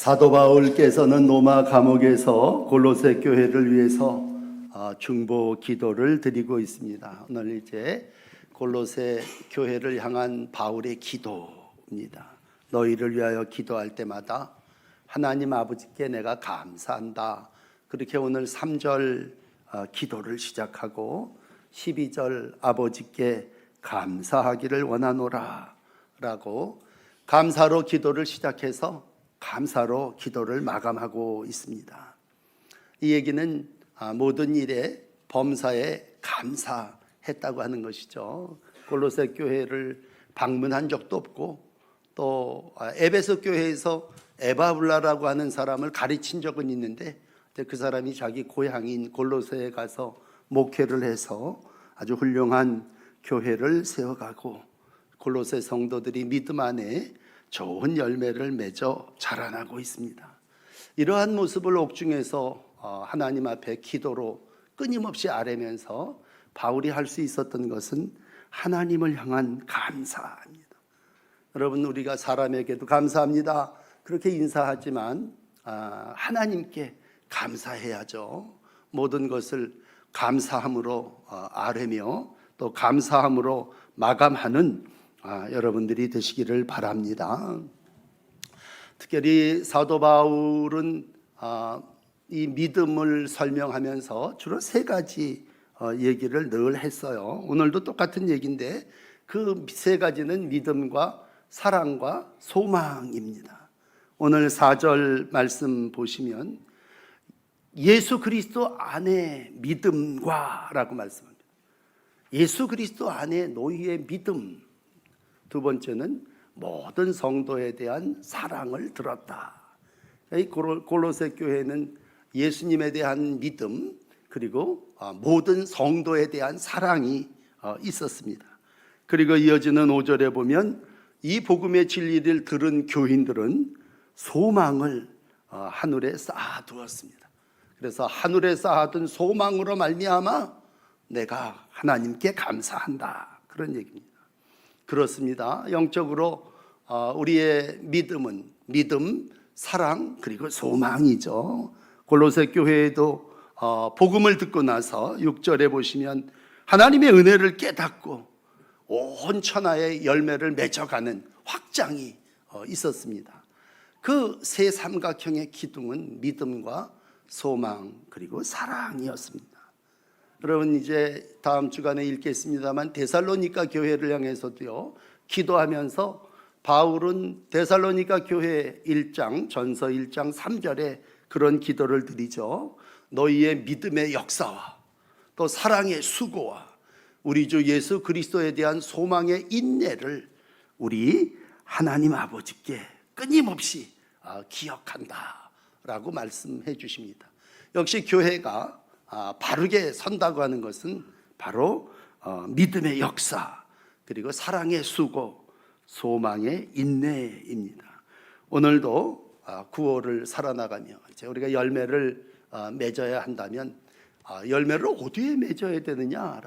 사도 바울께서는 로마 감옥에서 골로새 교회를 위해서 아, 중보 기도를 드리고 있습니다. 오늘 이제 골로새 교회를 향한 바울의 기도입니다. 너희를 위하여 기도할 때마다 하나님 아버지께 내가 감사한다. 그렇게 오늘 3절 아, 기도를 시작하고 12절 아버지께 감사하기를 원하노라 라고 감사로 기도를 시작해서 감사로 기도를 마감하고 있습니다. 이 얘기는 아, 모든 일에 범사에 감사했다고 하는 것이죠. 골로새 교회를 방문한 적도 없고 또 아, 에베소 교회에서 에바블라라고 하는 사람을 가르친 적은 있는데 그 사람이 자기 고향인 골로새에 가서 목회를 해서 아주 훌륭한 교회를 세워가고 골로새 성도들이 믿음 안에 좋은 열매를 맺어 자라나고 있습니다. 이러한 모습을 옥중에서 어, 하나님 앞에 기도로 끊임없이 아뢰면서 바울이 할 수 있었던 것은 하나님을 향한 감사입니다. 여러분 우리가 사람에게도 감사합니다. 그렇게 인사하지만 아, 하나님께 감사해야죠. 모든 것을 감사함으로 어, 아뢰며 또 감사함으로 마감하는 아, 여러분들이 되시기를 바랍니다. 특별히 사도 바울은 아, 이 믿음을 설명하면서 주로 세 가지 어, 얘기를 늘 했어요. 오늘도 똑같은 얘기인데 그 세 가지는 믿음과 사랑과 소망입니다. 오늘 4절 말씀 보시면 예수 그리스도 안에 믿음과라고 말씀합니다. 예수 그리스도 안에 너희의 믿음. 두 번째는 모든 성도에 대한 사랑을 들었다. 이 골- 골로새 교회는 예수님에 대한 믿음 그리고 아, 모든 성도에 대한 사랑이 어, 있었습니다. 그리고 이어지는 5절에 보면 이 복음의 진리를 들은 교인들은 소망을 어, 하늘에 쌓아두었습니다. 그래서 하늘에 쌓아둔 소망으로 말미암아 내가 하나님께 감사한다 그런 얘기입니다. 그렇습니다. 영적으로 어, 우리의 믿음은 믿음, 사랑 그리고 소망이죠. 골로새 교회에도 어, 복음을 듣고 나서 6절에 보시면 하나님의 은혜를 깨닫고 온 천하의 열매를 맺어가는 확장이 어, 있었습니다. 그 세 삼각형의 기둥은 믿음과 소망 그리고 사랑이었습니다. 여러분 이제 다음 주간에 읽겠습니다만 데살로니가 교회를 향해서도요 기도하면서 바울은 데살로니가 교회 1장 전서 1장 3절에 그런 기도를 드리죠. 너희의 믿음의 역사와 또 사랑의 수고와 우리 주 예수 그리스도에 대한 소망의 인내를 우리 하나님 아버지께 끊임없이 아, 기억한다라고 말씀해 주십니다. 역시 교회가 아, 바르게 선다고 하는 것은 바로 어, 믿음의 역사 그리고 사랑의 수고 소망의 인내입니다. 오늘도 아, 구호를 살아나가며 이제 우리가 열매를 아, 맺어야 한다면 아, 열매를 어디에 맺어야 되느냐?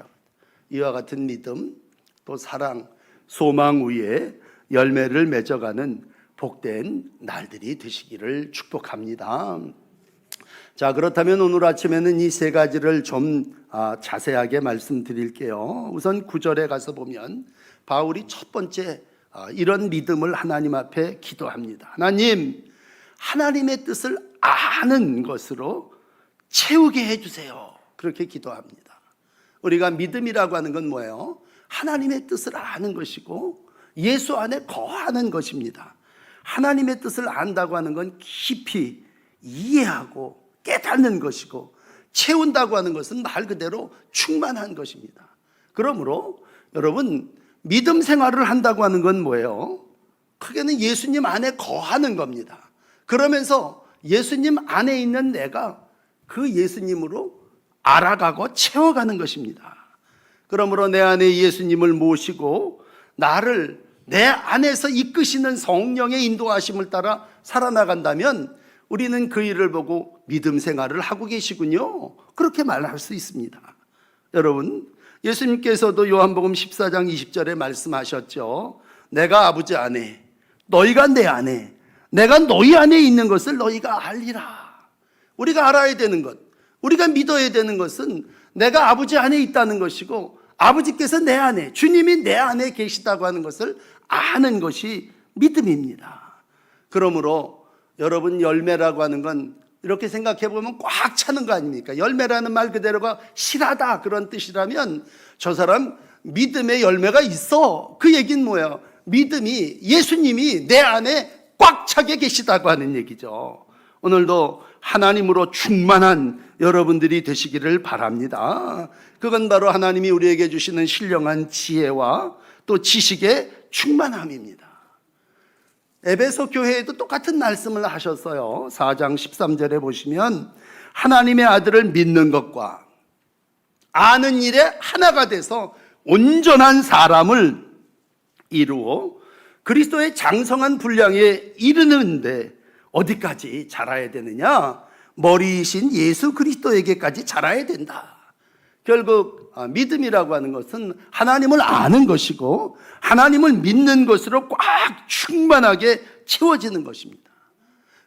이와 같은 믿음 또 사랑 소망 위에 열매를 맺어가는 복된 날들이 되시기를 축복합니다. 자, 그렇다면 오늘 아침에는 이 세 가지를 좀 아, 자세하게 말씀드릴게요. 우선 구절에 가서 보면 바울이 첫 번째 아, 이런 믿음을 하나님 앞에 기도합니다. 하나님, 하나님의 뜻을 아는 것으로 채우게 해주세요. 그렇게 기도합니다. 우리가 믿음이라고 하는 건 뭐예요? 하나님의 뜻을 아는 것이고 예수 안에 거하는 것입니다. 하나님의 뜻을 안다고 하는 건 깊이 이해하고 깨닫는 것이고 채운다고 하는 것은 말 그대로 충만한 것입니다. 그러므로 여러분 믿음 생활을 한다고 하는 건 뭐예요? 크게는 예수님 안에 거하는 겁니다. 그러면서 예수님 안에 있는 내가 그 예수님으로 알아가고 채워가는 것입니다. 그러므로 내 안에 예수님을 모시고 나를 내 안에서 이끄시는 성령의 인도하심을 따라 살아나간다면 우리는 그 일을 보고 믿음 생활을 하고 계시군요. 그렇게 말할 수 있습니다. 여러분, 예수님께서도 요한복음 14장 20절에 말씀하셨죠. 내가 아버지 안에, 너희가 내 안에, 내가 너희 안에 있는 것을 너희가 알리라. 우리가 알아야 되는 것, 우리가 믿어야 되는 것은 내가 아버지 안에 있다는 것이고 아버지께서 내 안에, 주님이 내 안에 계시다고 하는 것을 아는 것이 믿음입니다. 그러므로 여러분 열매라고 하는 건 이렇게 생각해 보면 꽉 차는 거 아닙니까? 열매라는 말 그대로가 실하다 그런 뜻이라면 저 사람 믿음의 열매가 있어. 그 얘기는 뭐예요? 믿음이 예수님이 내 안에 꽉 차게 계시다고 하는 얘기죠. 오늘도 하나님으로 충만한 여러분들이 되시기를 바랍니다. 그건 바로 하나님이 우리에게 주시는 신령한 지혜와 또 지식의 충만함입니다. 에베소 교회에도 똑같은 말씀을 하셨어요. 4장 13절에 보시면 하나님의 아들을 믿는 것과 아는 일에 하나가 돼서 온전한 사람을 이루어 그리스도의 장성한 분량에 이르는데 어디까지 자라야 되느냐? 머리이신 예수 그리스도에게까지 자라야 된다. 결국 아, 믿음이라고 하는 것은 하나님을 아는 것이고 하나님을 믿는 것으로 꽉 충만하게 채워지는 것입니다.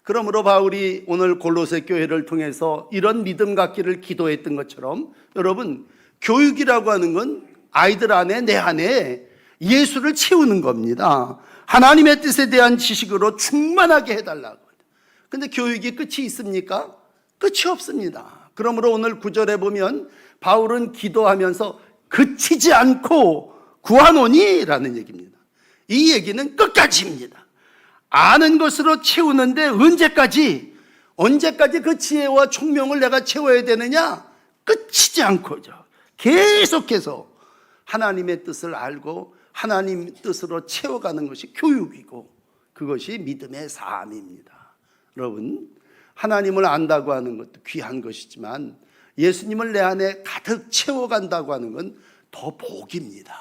그러므로 바울이 오늘 골로새 교회를 통해서 이런 믿음 갖기를 기도했던 것처럼 여러분 교육이라고 하는 건 아이들 안에 내 안에 예수를 채우는 겁니다. 하나님의 뜻에 대한 지식으로 충만하게 해달라고. 근데 교육이 끝이 있습니까? 끝이 없습니다. 그러므로 오늘 구절에 보면 바울은 기도하면서 그치지 않고 구하노니라는 얘기입니다. 이 얘기는 끝까지입니다. 아는 것으로 채우는데 언제까지 언제까지 그 지혜와 총명을 내가 채워야 되느냐? 끝이지 않고죠. 계속해서 하나님의 뜻을 알고 하나님 뜻으로 채워가는 것이 교육이고 그것이 믿음의 삶입니다. 여러분, 하나님을 안다고 하는 것도 귀한 것이지만 예수님을 내 안에 가득 채워간다고 하는 건 더 복입니다.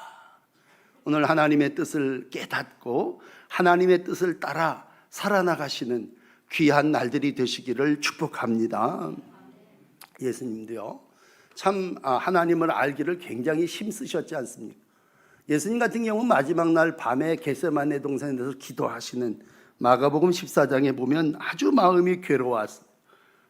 오늘 하나님의 뜻을 깨닫고 하나님의 뜻을 따라 살아나가시는 귀한 날들이 되시기를 축복합니다. 예수님도요, 참 아, 하나님을 알기를 굉장히 힘쓰셨지 않습니까? 예수님 같은 경우는 마지막 날 밤에 게세마네 동산에서 기도하시는 마가복음 14장에 보면 아주 마음이 괴로웠어.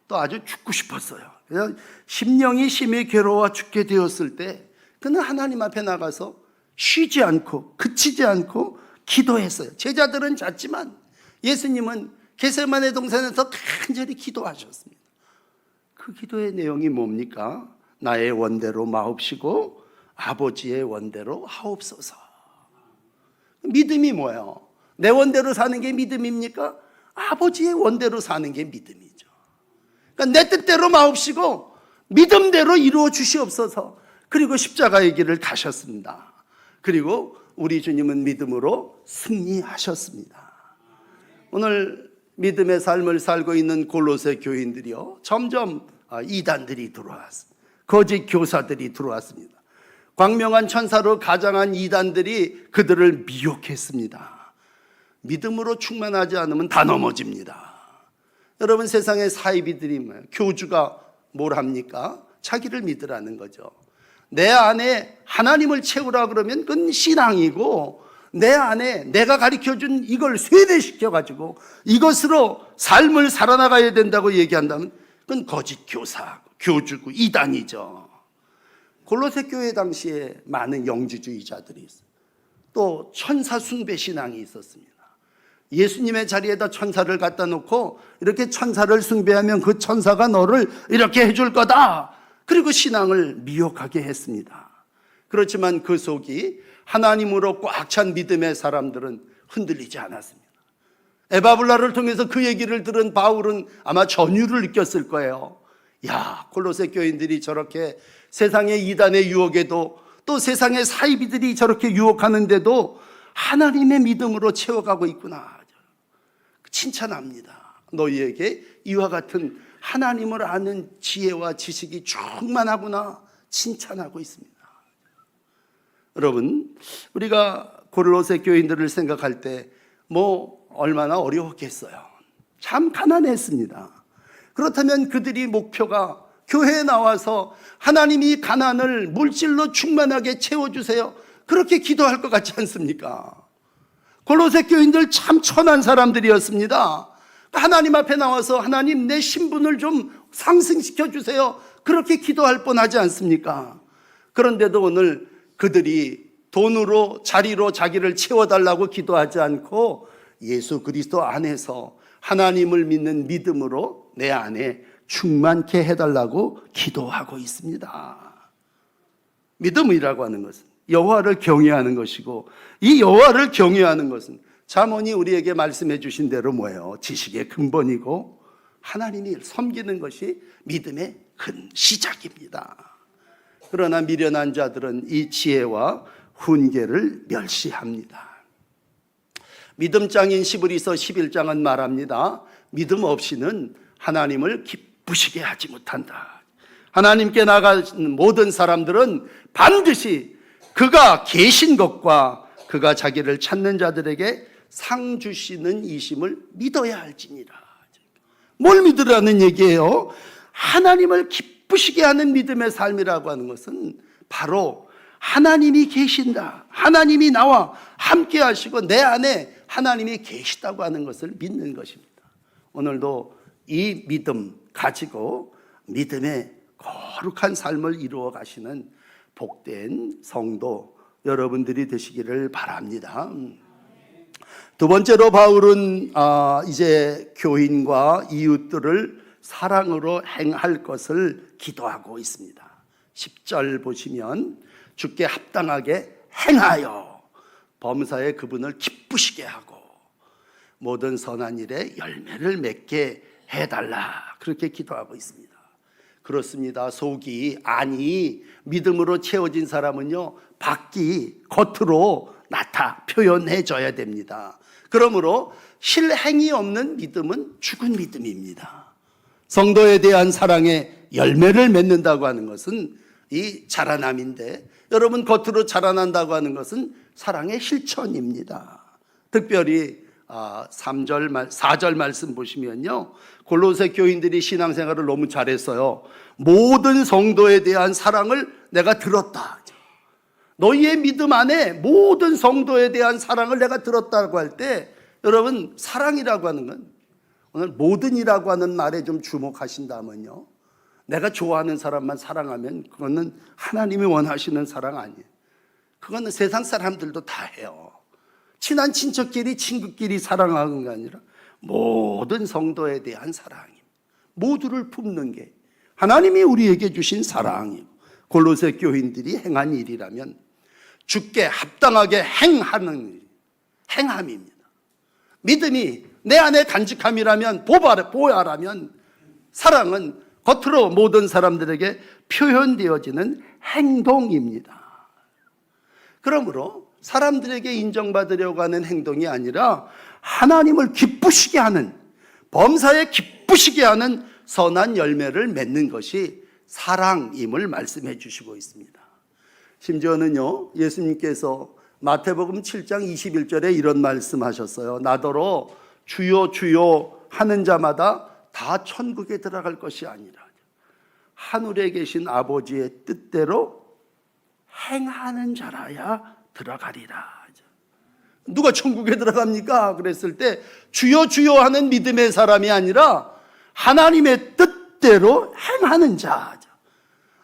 또 아주 죽고 싶었어요. 그래서 심령이 심히 괴로워 죽게 되었을 때 그는 하나님 앞에 나가서 쉬지 않고 그치지 않고 기도했어요. 제자들은 잤지만 예수님은 게세마네 동산에서 간절히 기도하셨습니다. 그 기도의 내용이 뭡니까? 나의 원대로 마옵시고 아버지의 원대로 하옵소서. 믿음이 뭐예요? 내 원대로 사는 게 믿음입니까? 아버지의 원대로 사는 게 믿음이죠. 그러니까 내 뜻대로 마옵시고 믿음대로 이루어 주시옵소서. 그리고 십자가의 길을 가셨습니다. 그리고 우리 주님은 믿음으로 승리하셨습니다. 오늘 믿음의 삶을 살고 있는 골로새 교인들이요. 점점 아, 이단들이 들어왔습니다. 거짓 교사들이 들어왔습니다. 광명한 천사로 가장한 이단들이 그들을 미혹했습니다. 믿음으로 충만하지 않으면 다 넘어집니다. 여러분 세상의 사이비들이 뭐예요? 교주가 뭘 합니까? 자기를 믿으라는 거죠. 내 안에 하나님을 채우라 그러면 그건 신앙이고 내 안에 내가 가르쳐 준 이걸 쇠뇌시켜 가지고 이것으로 삶을 살아나가야 된다고 얘기한다면 그건 거짓 교사, 교주고 이단이죠. 골로새 교회 당시에 많은 영지주의자들이 있어요. 또 천사 숭배 신앙이 있었습니다. 예수님의 자리에다 천사를 갖다 놓고 이렇게 천사를 숭배하면 그 천사가 너를 이렇게 해줄 거다. 그리고 신앙을 미혹하게 했습니다. 그렇지만 그 속이 하나님으로 꽉 찬 믿음의 사람들은 흔들리지 않았습니다. 에바블라를 통해서 그 얘기를 들은 바울은 아마 전율을 느꼈을 거예요. 야, 콜로세 교인들이 저렇게 세상의 이단의 유혹에도 또 세상의 사이비들이 저렇게 유혹하는데도 하나님의 믿음으로 채워가고 있구나. 칭찬합니다. 너희에게 이와 같은 하나님을 아는 지혜와 지식이 충만하구나. 칭찬하고 있습니다. 여러분, 우리가 고르로세 교인들을 생각할 때 뭐 얼마나 어려웠겠어요. 참 가난했습니다. 그렇다면 그들이 목표가 교회에 나와서 하나님이 가난을 물질로 충만하게 채워주세요. 그렇게 기도할 것 같지 않습니까? 골로새 교인들 참 천한 사람들이었습니다. 하나님 앞에 나와서 하나님 내 신분을 좀 상승시켜 주세요. 그렇게 기도할 뻔하지 않습니까? 그런데도 오늘 그들이 돈으로 자리로 자기를 채워달라고 기도하지 않고 예수 그리스도 안에서 하나님을 믿는 믿음으로 내 안에 충만케 해달라고 기도하고 있습니다. 믿음이라고 하는 것은 여호와를 경외하는 것이고 이 여호와를 경외하는 것은 자문이 우리에게 말씀해 주신 대로 뭐예요? 지식의 근본이고 하나님이 섬기는 것이 믿음의 큰 시작입니다. 그러나 미련한 자들은 이 지혜와 훈계를 멸시합니다. 믿음장인 시브리서 11장은 말합니다. 믿음 없이는 하나님을 기쁘시게 하지 못한다. 하나님께 나가는 모든 사람들은 반드시 그가 계신 것과 그가 자기를 찾는 자들에게 상 주시는 이심을 믿어야 할지니라. 뭘 믿으라는 얘기예요? 하나님을 기쁘시게 하는 믿음의 삶이라고 하는 것은 바로 하나님이 계신다. 하나님이 나와 함께 하시고 내 안에 하나님이 계시다고 하는 것을 믿는 것입니다. 오늘도 이 믿음 가지고 믿음의 거룩한 삶을 이루어 가시는 복된 성도 여러분들이 되시기를 바랍니다. 두 번째로 바울은 아, 이제 교인과 이웃들을 사랑으로 행할 것을 기도하고 있습니다. 10절 보시면 주께 합당하게 행하여 범사에 그분을 기쁘시게 하고 모든 선한 일에 열매를 맺게 해달라 그렇게 기도하고 있습니다. 그렇습니다. 속이 안이 믿음으로 채워진 사람은요 밖이 겉으로 나타 표현해 줘야 됩니다. 그러므로 실행이 없는 믿음은 죽은 믿음입니다. 성도에 대한 사랑의 열매를 맺는다고 하는 것은 이 자라남인데 여러분 겉으로 자라난다고 하는 것은 사랑의 실천입니다. 특별히 아, 3절 말 4절 말씀 보시면요. 골로새 교인들이 신앙생활을 너무 잘했어요. 모든 성도에 대한 사랑을 내가 들었다. 너희의 믿음 안에 모든 성도에 대한 사랑을 내가 들었다고 할 때 여러분 사랑이라고 하는 건 오늘 모든이라고 하는 말에 좀 주목하신다면요. 내가 좋아하는 사람만 사랑하면 그거는 하나님이 원하시는 사랑 아니에요. 그거는 세상 사람들도 다 해요. 친한 친척끼리 친구끼리 사랑하는 게 아니라 모든 성도에 대한 사랑입니다. 모두를 품는 게 하나님이 우리에게 주신 사랑이고 골로새 교인들이 행한 일이라면 주께 합당하게 행하는 행함입니다. 믿음이 내 안에 간직함이라면 보발 보야라면 사랑은 겉으로 모든 사람들에게 표현되어지는 행동입니다. 그러므로 사람들에게 인정받으려고 하는 행동이 아니라 하나님을 기쁘시게 하는 범사에 기쁘시게 하는 선한 열매를 맺는 것이 사랑임을 말씀해 주시고 있습니다. 심지어는요, 예수님께서 마태복음 7장 21절에 이런 말씀하셨어요. 나더러 주요 주요 하는 자마다 다 천국에 들어갈 것이 아니라 하늘에 계신 아버지의 뜻대로 행하는 자라야 들어가리라. 누가 천국에 들어갑니까? 그랬을 때 주여 주여 하는 믿음의 사람이 아니라 하나님의 뜻대로 행하는 자.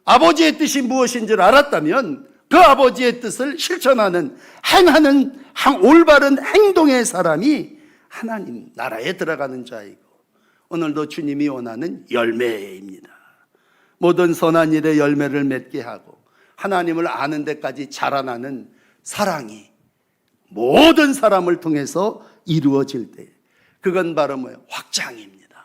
아버지의 뜻이 무엇인지를 알았다면 그 아버지의 뜻을 실천하는 행하는 올바른 행동의 사람이 하나님 나라에 들어가는 자이고 오늘도 주님이 원하는 열매입니다. 모든 선한 일에 열매를 맺게 하고 하나님을 아는 데까지 자라나는 사랑이 모든 사람을 통해서 이루어질 때 그건 바로 뭐예요? 확장입니다.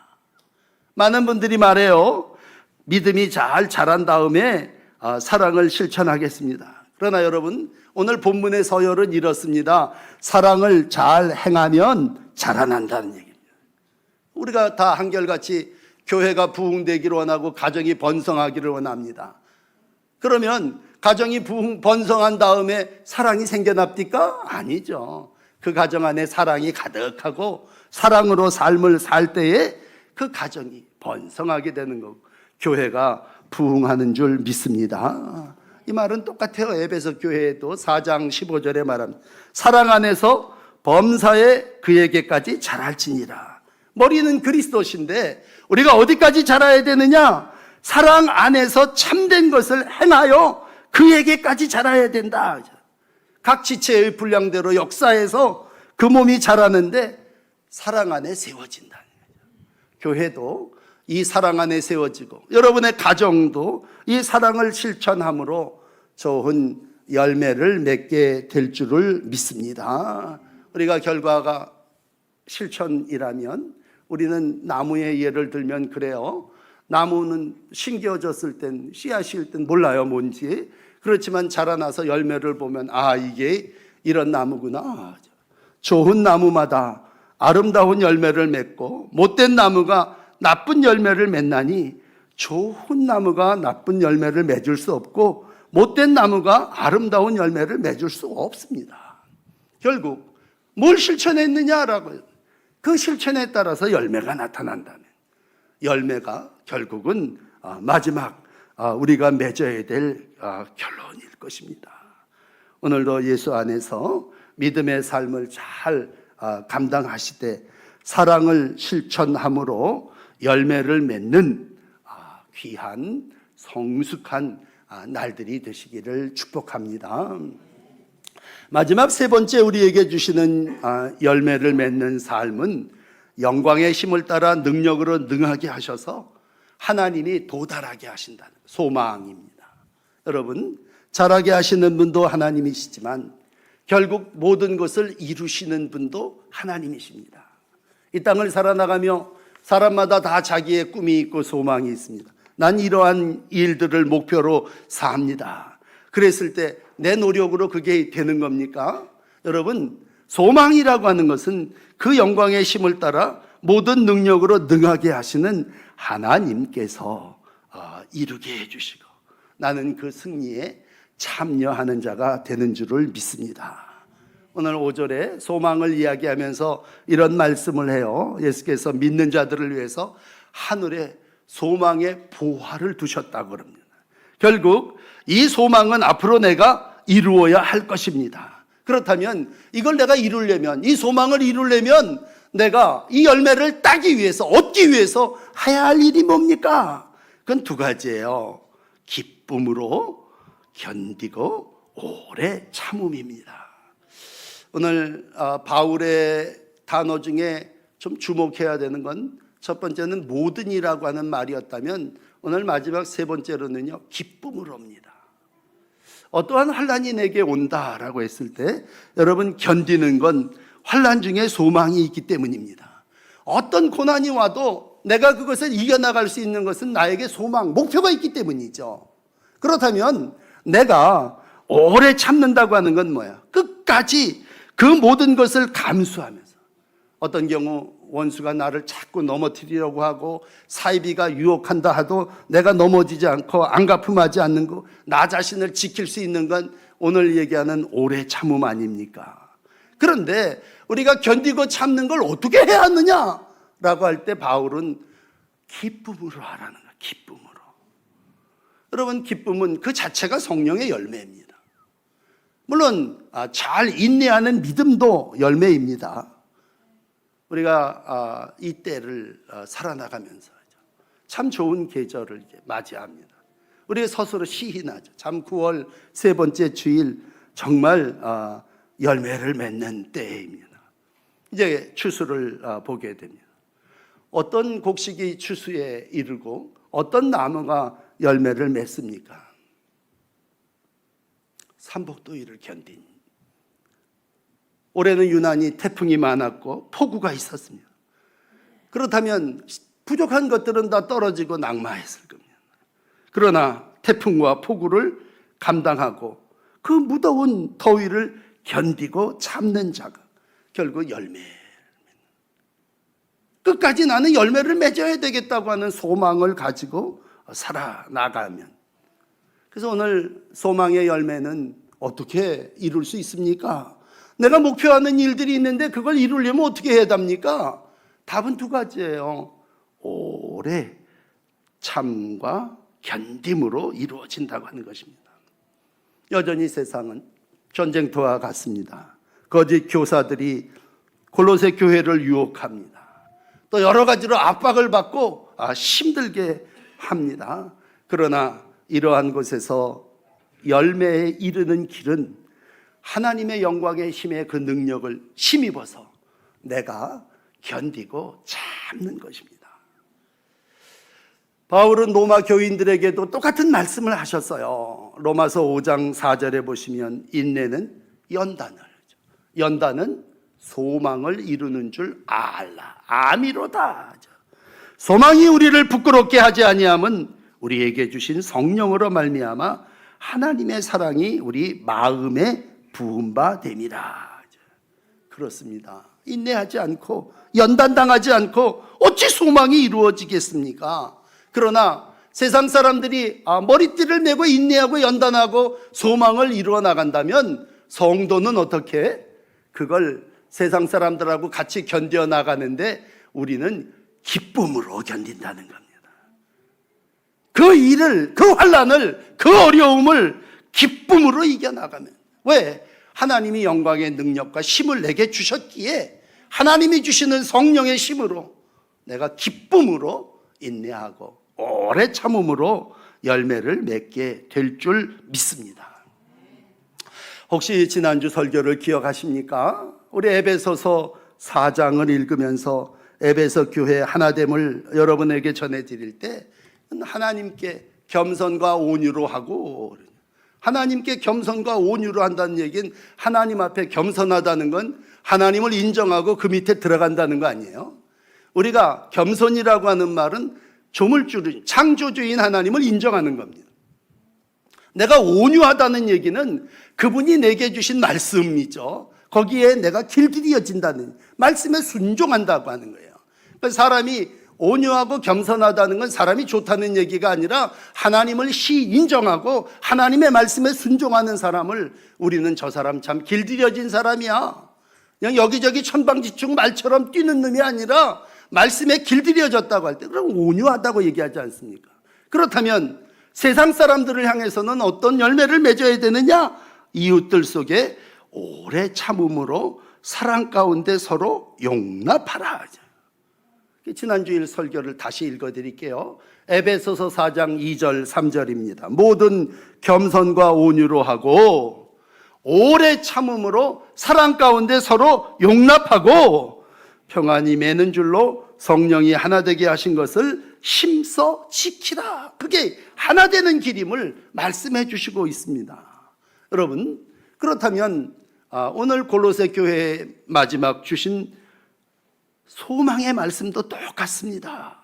많은 분들이 말해요. 믿음이 잘 자란 다음에 아, 사랑을 실천하겠습니다. 그러나 여러분 오늘 본문의 서열은 이렇습니다. 사랑을 잘 행하면 자라난다는 얘기입니다. 우리가 다 한결같이 교회가 부흥되기를 원하고 가정이 번성하기를 원합니다. 그러면 가정이 번성한 다음에 사랑이 생겨납니까? 아니죠. 그 가정 안에 사랑이 가득하고 사랑으로 삶을 살 때에 그 가정이 번성하게 되는 거고 교회가 부흥하는 줄 믿습니다. 이 말은 똑같아요. 에베소 교회에도 4장 15절에 말합니다. 사랑 안에서 범사에 그에게까지 자랄지니라. 머리는 그리스도신데 우리가 어디까지 자라야 되느냐? 사랑 안에서 참된 것을 행하여 그에게까지 자라야 된다. 각 지체의 분량대로 역사에서 그 몸이 자라는데 사랑 안에 세워진다. 교회도 이 사랑 안에 세워지고 여러분의 가정도 이 사랑을 실천함으로 좋은 열매를 맺게 될 줄을 믿습니다. 우리가 결과가 실천이라면 우리는 나무의 예를 들면 그래요. 나무는 심겨졌을 땐 씨앗일 땐 몰라요 뭔지 그렇지만 자라나서 열매를 보면 아 이게 이런 나무구나 좋은 나무마다 아름다운 열매를 맺고 못된 나무가 나쁜 열매를 맺나니 좋은 나무가 나쁜 열매를 맺을 수 없고 못된 나무가 아름다운 열매를 맺을 수 없습니다. 결국 뭘 실천했느냐라고요. 그 실천에 따라서 열매가 나타난다면 열매가 결국은 아, 마지막 아, 우리가 맺어야 될 아, 결론일 것입니다. 오늘도 예수 안에서 믿음의 삶을 잘 아, 감당하시되 사랑을 실천함으로 열매를 맺는 아, 귀한 성숙한 아, 날들이 되시기를 축복합니다. 마지막 세 번째 우리에게 주시는 아, 열매를 맺는 삶은 영광의 힘을 따라 능력으로 능하게 하셔서 하나님이 도달하게 하신다는 소망입니다. 여러분, 잘하게 하시는 분도 하나님이시지만 결국 모든 것을 이루시는 분도 하나님이십니다. 이 땅을 살아나가며 사람마다 다 자기의 꿈이 있고 소망이 있습니다. 난 이러한 일들을 목표로 삽니다. 그랬을 때 내 노력으로 그게 되는 겁니까? 여러분, 소망이라고 하는 것은 그 영광의 힘을 따라 모든 능력으로 능하게 하시는 하나님께서 어, 이루게 해주시고 나는 그 승리에 참여하는 자가 되는 줄을 믿습니다. 오늘 5절에 소망을 이야기하면서 이런 말씀을 해요. 예수께서 믿는 자들을 위해서 하늘에 소망의 보화를 두셨다고 그럽니다. 결국 이 소망은 앞으로 내가 이루어야 할 것입니다. 그렇다면 이걸 내가 이루려면 이 소망을 이루려면 내가 이 열매를 따기 위해서 얻기 위해서 해야 할 일이 뭡니까? 그건 두 가지예요. 기쁨으로 견디고 오래 참음입니다. 오늘 아, 바울의 단어 중에 좀 주목해야 되는 건 첫 번째는 모든이라고 하는 말이었다면 오늘 마지막 세 번째로는요 기쁨으로입니다. 어떠한 환란이 내게 온다라고 했을 때 여러분 견디는 건 환란 중에 소망이 있기 때문입니다. 어떤 고난이 와도 내가 그것을 이겨나갈 수 있는 것은 나에게 소망, 목표가 있기 때문이죠. 그렇다면 내가 오래 참는다고 하는 건 뭐야? 끝까지 그 모든 것을 감수하면서 어떤 경우 원수가 나를 자꾸 넘어뜨리려고 하고 사이비가 유혹한다 하도 내가 넘어지지 않고 안 가품하지 않는 거, 나 자신을 지킬 수 있는 건 오늘 얘기하는 오래 참음 아닙니까? 그런데 우리가 견디고 참는 걸 어떻게 해야 하느냐 라고 할 때 바울은 기쁨으로 하라는 거야. 기쁨으로. 여러분 기쁨은 그 자체가 성령의 열매입니다. 물론 아, 잘 인내하는 믿음도 열매입니다. 우리가 아, 이 때를 어, 살아나가면서 참 좋은 계절을 맞이합니다. 우리 스스로 시인하죠. 참 9월 세 번째 주일 정말 아, 열매를 맺는 때입니다. 이제 추수를 아, 보게 됩니다. 어떤 곡식이 추수에 이르고 어떤 나무가 열매를 맺습니까? 삼복도일을 견딘 올해는 유난히 태풍이 많았고 폭우가 있었습니다. 그렇다면 부족한 것들은 다 떨어지고 낙마했을 겁니다. 그러나 태풍과 폭우를 감당하고 그 무더운 더위를 견디고 참는 자가 결국 열매. 끝까지 나는 열매를 맺어야 되겠다고 하는 소망을 가지고 살아나가면. 그래서 오늘 소망의 열매는 어떻게 이룰 수 있습니까? 내가 목표하는 일들이 있는데 그걸 이루려면 어떻게 해야 됩니까? 답은 두 가지예요. 오래 참과 견딤으로 이루어진다고 하는 것입니다. 여전히 세상은 전쟁터와 같습니다. 거짓 교사들이 골로새 교회를 유혹합니다. 또 여러 가지로 압박을 받고 아, 힘들게 합니다. 그러나 이러한 곳에서 열매에 이르는 길은 하나님의 영광의 힘의 그 능력을 힘입어서 내가 견디고 참는 것입니다. 바울은 로마 교인들에게도 똑같은 말씀을 하셨어요. 로마서 5장 4절에 보시면 인내는 연단을 연단은 소망을 이루는 줄 알라 아미로다. 소망이 우리를 부끄럽게 하지 아니함은 우리에게 주신 성령으로 말미암아 하나님의 사랑이 우리 마음에 부은 바 됨이라. 그렇습니다. 인내하지 않고 연단당하지 않고 어찌 소망이 이루어지겠습니까? 그러나 세상 사람들이 아, 머리띠를 메고 인내하고 연단하고 소망을 이루어 나간다면 성도는 어떻게 그걸 세상 사람들하고 같이 견뎌 나가는데 우리는 기쁨으로 견딘다는 겁니다. 그 일을, 그 환란을, 그 어려움을 기쁨으로 이겨 나가면 왜? 하나님이 영광의 능력과 힘을 내게 주셨기에 하나님이 주시는 성령의 힘으로 내가 기쁨으로 인내하고 오래 참음으로 열매를 맺게 될 줄 믿습니다. 혹시 지난주 설교를 기억하십니까? 우리 에베소서 4장을 읽으면서 에베소 교회 하나됨을 여러분에게 전해드릴 때 하나님께 겸손과 온유로 하고 하나님께 겸손과 온유로 한다는 얘기는 하나님 앞에 겸손하다는 건 하나님을 인정하고 그 밑에 들어간다는 거 아니에요? 우리가 겸손이라고 하는 말은 조물주인, 창조주인 하나님을 인정하는 겁니다. 내가 온유하다는 얘기는 그분이 내게 주신 말씀이죠. 거기에 내가 길들여진다는 말씀에 순종한다고 하는 거예요. 그러니까 사람이 온유하고 겸손하다는 건 사람이 좋다는 얘기가 아니라 하나님을 시 인정하고 하나님의 말씀에 순종하는 사람을 우리는 저 사람 참 길들여진 사람이야. 그냥 여기저기 천방지축 말처럼 뛰는 놈이 아니라 말씀에 길들여졌다고 할 때 그럼 온유하다고 얘기하지 않습니까? 그렇다면 세상 사람들을 향해서는 어떤 열매를 맺어야 되느냐? 이웃들 속에 오래 참음으로 사랑 가운데 서로 용납하라. 지난주일 설교를 다시 읽어드릴게요. 에베소서 4장 2절 3절입니다. 모든 겸손과 온유로 하고 오래 참음으로 사랑 가운데 서로 용납하고 평안이 매는 줄로 성령이 하나 되게 하신 것을 힘써 지키라. 그게 하나 되는 길임을 말씀해 주시고 있습니다. 여러분, 그렇다면 아, 오늘 골로새 교회 마지막 주신 소망의 말씀도 똑같습니다.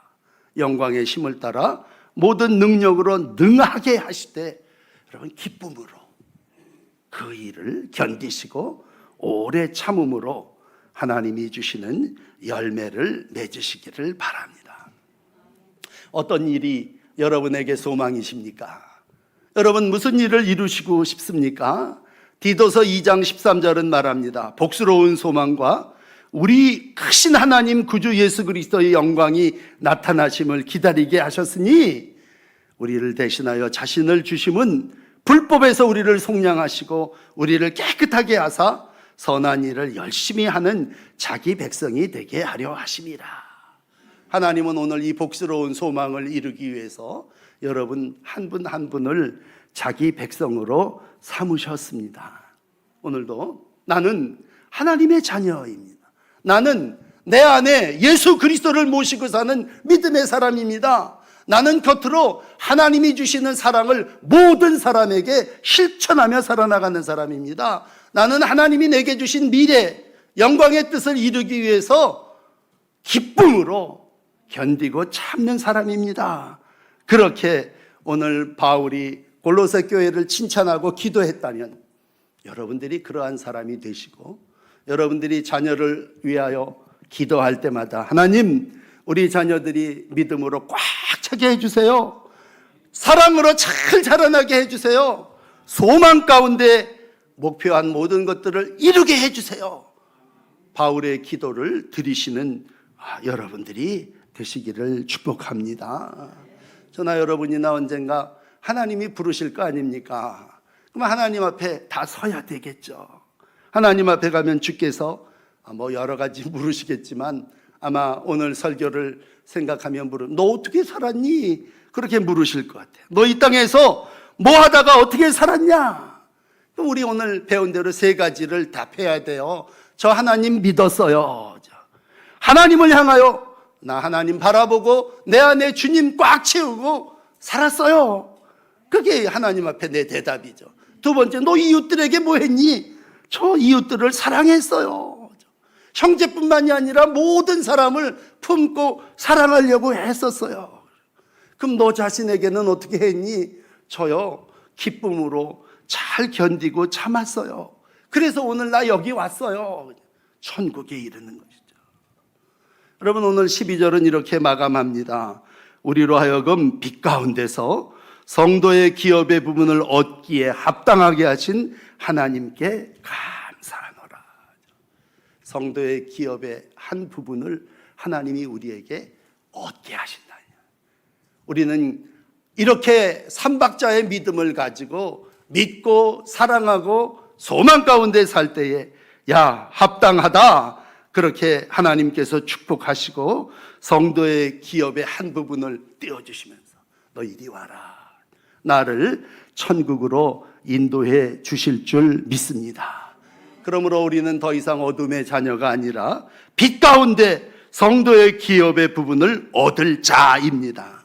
영광의 힘을 따라 모든 능력으로 능하게 하시되 여러분 기쁨으로 그 일을 견디시고 오래 참음으로 하나님이 주시는 열매를 맺으시기를 바랍니다. 어떤 일이 여러분에게 소망이십니까? 여러분 무슨 일을 이루시고 싶습니까? 디도서 2장 13절은 말합니다. 복스러운 소망과 우리 크신 하나님 구주 예수 그리스도의 영광이 나타나심을 기다리게 하셨으니 우리를 대신하여 자신을 주심은 불법에서 우리를 속량하시고 우리를 깨끗하게 하사 선한 일을 열심히 하는 자기 백성이 되게 하려 하심이라. 하나님은 오늘 이 복스러운 소망을 이루기 위해서 여러분 한분한 분을 자기 백성으로 삼으셨습니다. 오늘도 나는 하나님의 자녀입니다. 나는 내 안에 예수 그리스도를 모시고 사는 믿음의 사람입니다. 나는 겉으로 하나님이 주시는 사랑을 모든 사람에게 실천하며 살아나가는 사람입니다. 나는 하나님이 내게 주신 미래, 영광의 뜻을 이루기 위해서 기쁨으로 견디고 참는 사람입니다. 그렇게 오늘 바울이 골로새 교회를 칭찬하고 기도했다면 여러분들이 그러한 사람이 되시고 여러분들이 자녀를 위하여 기도할 때마다 하나님 우리 자녀들이 믿음으로 꽉 차게 해주세요. 사랑으로 잘 자라나게 해주세요. 소망 가운데 목표한 모든 것들을 이루게 해주세요. 바울의 기도를 들으시는 아, 여러분들이 되시기를 축복합니다. 저나 여러분이나 언젠가 하나님이 부르실 거 아닙니까? 그럼 하나님 앞에 다 서야 되겠죠. 하나님 앞에 가면 주께서 아, 뭐 여러 가지 물으시겠지만 아마 오늘 설교를 생각하면 물으 너 어떻게 살았니? 그렇게 물으실 것 같아요. 너 이 땅에서 뭐 하다가 어떻게 살았냐? 우리 오늘 배운 대로 세 가지를 답해야 돼요. 저 하나님 믿었어요. 저. 하나님을 향하여 나 하나님 바라보고 내 안에 주님 꽉 채우고 살았어요. 그게 하나님 앞에 내 대답이죠. 두 번째, 너 이웃들에게 뭐 했니? 저 이웃들을 사랑했어요. 형제뿐만이 아니라 모든 사람을 품고 사랑하려고 했었어요. 그럼 너 자신에게는 어떻게 했니? 저요, 기쁨으로 잘 견디고 참았어요. 그래서 오늘 나 여기 왔어요. 천국에 이르는 것이죠. 여러분, 오늘 12절은 이렇게 마감합니다. 우리로 하여금 빛 가운데서 성도의 기업의 부분을 얻기에 합당하게 하신 하나님께 감사하노라. 성도의 기업의 한 부분을 하나님이 우리에게 얻게 하신다. 우리는 이렇게 삼박자의 믿음을 가지고 믿고 사랑하고 소망 가운데 살 때에 야 합당하다 그렇게 하나님께서 축복하시고 성도의 기업의 한 부분을 떼어주시면서 너 이리 와라 나를 천국으로 인도해 주실 줄 믿습니다. 그러므로 우리는 더 이상 어둠의 자녀가 아니라 빛 가운데 성도의 기업의 부분을 얻을 자입니다.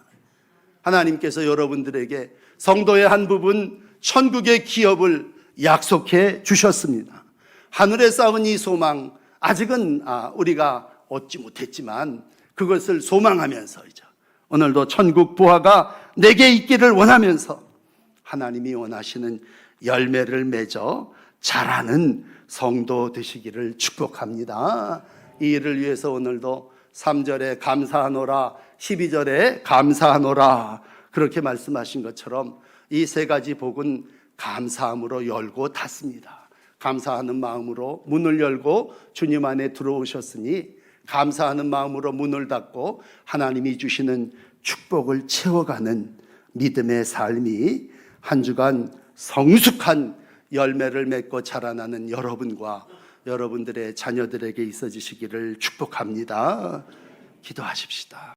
하나님께서 여러분들에게 성도의 한 부분 천국의 기업을 약속해 주셨습니다. 하늘에 쌓은 이 소망 아직은 아, 우리가 얻지 못했지만 그것을 소망하면서이죠. 오늘도 천국 부하가 내게 있기를 원하면서 하나님이 원하시는 열매를 맺어 자라는 성도 되시기를 축복합니다. 이 일을 위해서 오늘도 3절에 감사하노라, 12절에 감사하노라, 그렇게 말씀하신 것처럼 이 세 가지 복은 감사함으로 열고 닫습니다. 감사하는 마음으로 문을 열고 주님 안에 들어오셨으니 감사하는 마음으로 문을 닫고 하나님이 주시는 축복을 채워가는 믿음의 삶이 한 주간 성숙한 열매를 맺고 자라나는 여러분과 여러분들의 자녀들에게 있어지시기를 축복합니다. 기도하십시다.